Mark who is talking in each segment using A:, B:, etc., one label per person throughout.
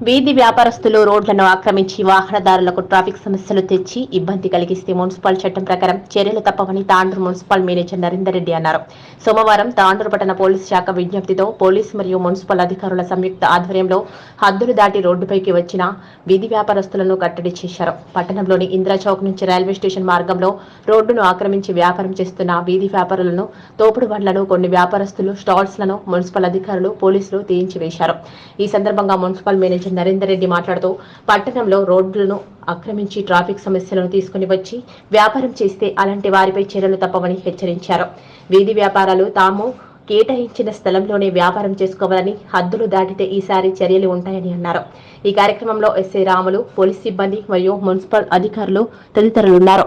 A: వీధి వ్యాపారస్తులు రోడ్లను ఆక్రమించి వాహనదారులకు ట్రాఫిక్ సమస్యలు తెచ్చి ఇబ్బంది కలిగిస్తే మున్సిపల్ చట్టం ప్రకారం చర్యలు తప్పవని తాండూరు మున్సిపల్ మేనేజర్ నరేందర్ రెడ్డి అన్నారు. సోమవారం తాండూరు పట్టణ పోలీస్ శాఖ విజ్ఞప్తితో పోలీస్ మరియు మున్సిపల్ అధికారుల సంయుక్త ఆధ్వర్యంలో హద్దులు దాటి రోడ్డుపైకి వచ్చిన వీధి వ్యాపారస్తులను కట్టడి చేశారు. పట్టణంలోని ఇందిరా చౌక్ నుంచి రైల్వే స్టేషన్ మార్గంలో రోడ్డును ఆక్రమించి వ్యాపారం చేస్తున్న వీధి వ్యాపారులను తోపుడు బండ్లను కొన్ని వ్యాపారస్తులు స్టాల్స్లను మున్సిపల్ అధికారులు పోలీసులు తీయించి వేశారు. ఈ సందర్భంగా మున్సిపల్ మేనేజర్ నరేందర్ రెడ్డి మాట్లాడుతూ పట్టణంలో రోడ్లను ఆక్రమించి ట్రాఫిక్ సమస్యలను తీసుకుని వచ్చి వ్యాపారం చేస్తే అలాంటి వారిపై చర్యలు తప్పవని హెచ్చరించారు. వీధి వ్యాపారాలు తాము కేటాయించిన స్థలంలోనే వ్యాపారం చేసుకోవాలని హద్దులు దాటితే ఈసారి చర్యలు ఉంటాయని అన్నారు. ఈ కార్యక్రమంలో ఎస్ఐ రాములు పోలీస్ సిబ్బంది మరియు మున్సిపల్ అధికారులు తదితరులున్నారు.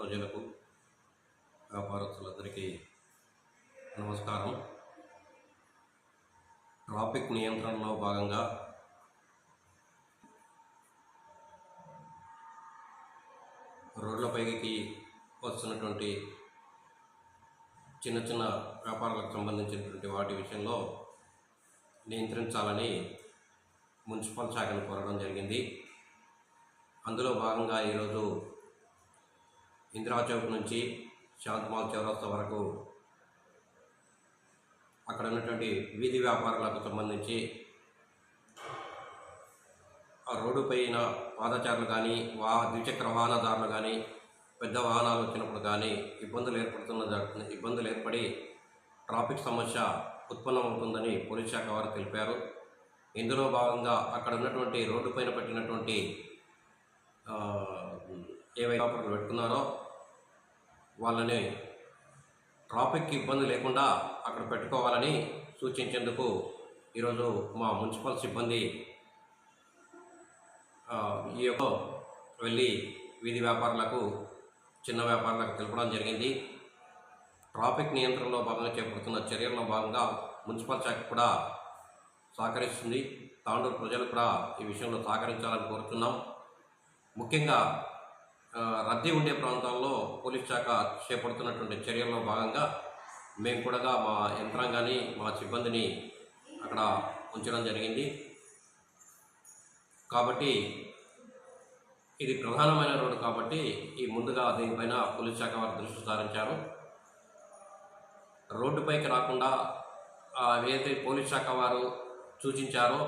B: ప్రజలకు వ్యాపారస్తులందరికీ నమస్కారం. ట్రాఫిక్ నియంత్రణలో భాగంగా రోడ్లపైకి వస్తున్నటువంటి చిన్న చిన్న వ్యాపారాలకు సంబంధించినటువంటి వాటి విషయంలో నియంత్రించాలని మున్సిపల్ శాఖను కోరడం జరిగింది. అందులో భాగంగా ఈరోజు ఇందిరా చౌక్ నుంచి శాంతమాల్ చౌరస్తా వరకు అక్కడ ఉన్నటువంటి వీధి వ్యాపారాలకు సంబంధించి ఆ రోడ్డు పైన పాదచారులు కానీ వా ద్విచక్ర వాహనదారులు కానీ పెద్ద వాహనాలు వచ్చినప్పుడు కానీ ఇబ్బందులు ఏర్పడుతున్న ఇబ్బందులు ఏర్పడి ట్రాఫిక్ సమస్య ఉత్పన్నమవుతుందని పోలీస్ శాఖ వారు తెలిపారు. ఇందులో భాగంగా అక్కడ ఉన్నటువంటి రోడ్డుపైన పెట్టినటువంటి ఏవైతే కాపర్లు పెట్టుకున్నారో వాళ్ళని ట్రాఫిక్కి ఇబ్బంది లేకుండా అక్కడ పెట్టుకోవాలని సూచించేందుకు ఈరోజు మా మున్సిపల్ సిబ్బంది ఈ యొక్క వెళ్ళి వీధి వ్యాపారులకు చిన్న వ్యాపారులకు తెలపడం జరిగింది. ట్రాఫిక్ నియంత్రణలో భాగంగా చేపడుతున్న చర్యల్లో భాగంగా మున్సిపల్ శాఖ కూడా సహకరిస్తుంది. తాండూరు ప్రజలు కూడా ఈ విషయంలో సహకరించాలని కోరుతున్నాం. ముఖ్యంగా రద్దీ ఉండే ప్రాంతాల్లో పోలీస్ శాఖ చేపడుతున్నటువంటి చర్యల్లో భాగంగా మేము కూడా మా యంత్రాంగాన్ని మా సిబ్బందిని అక్కడ ఉంచడం జరిగింది. కాబట్టి ఇది ప్రధానమైన రోడ్డు కాబట్టి ఈ ముందుగా దీనిపైన పోలీస్ శాఖ వారు దృష్టి సారించారు. రోడ్డుపైకి రాకుండా ఆ, ఏదైతే పోలీస్ శాఖ వారు సూచించారో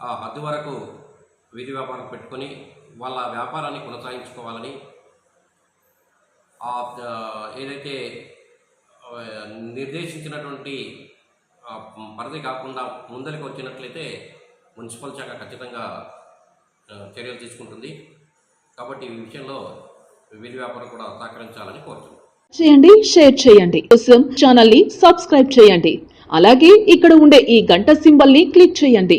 B: ఆ హద్దు వరకు వీధి వ్యాపారం పెట్టుకొని వాళ్ళ వ్యాపారాన్ని కొనసాగించుకోవాలని ఆ ఏదైతే నిర్దేశించినటువంటి పరిధి కాకుండా ముందరికి వచ్చినట్లయితే మున్సిపల్ శాఖ ఖచ్చితంగా చర్యలు తీసుకుంటుంది. కాబట్టి ఈ విషయంలో వీధి వ్యాపారం కూడా సహకరించాలని కోరుతున్నాను
C: చేయండి షేర్ చేయండి. కోసం ఛానల్ని సబ్స్క్రైబ్ చేయండి. అలాగే ఇక్కడ ఉండే ఈ గంట సింబల్ని క్లిక్ చేయండి.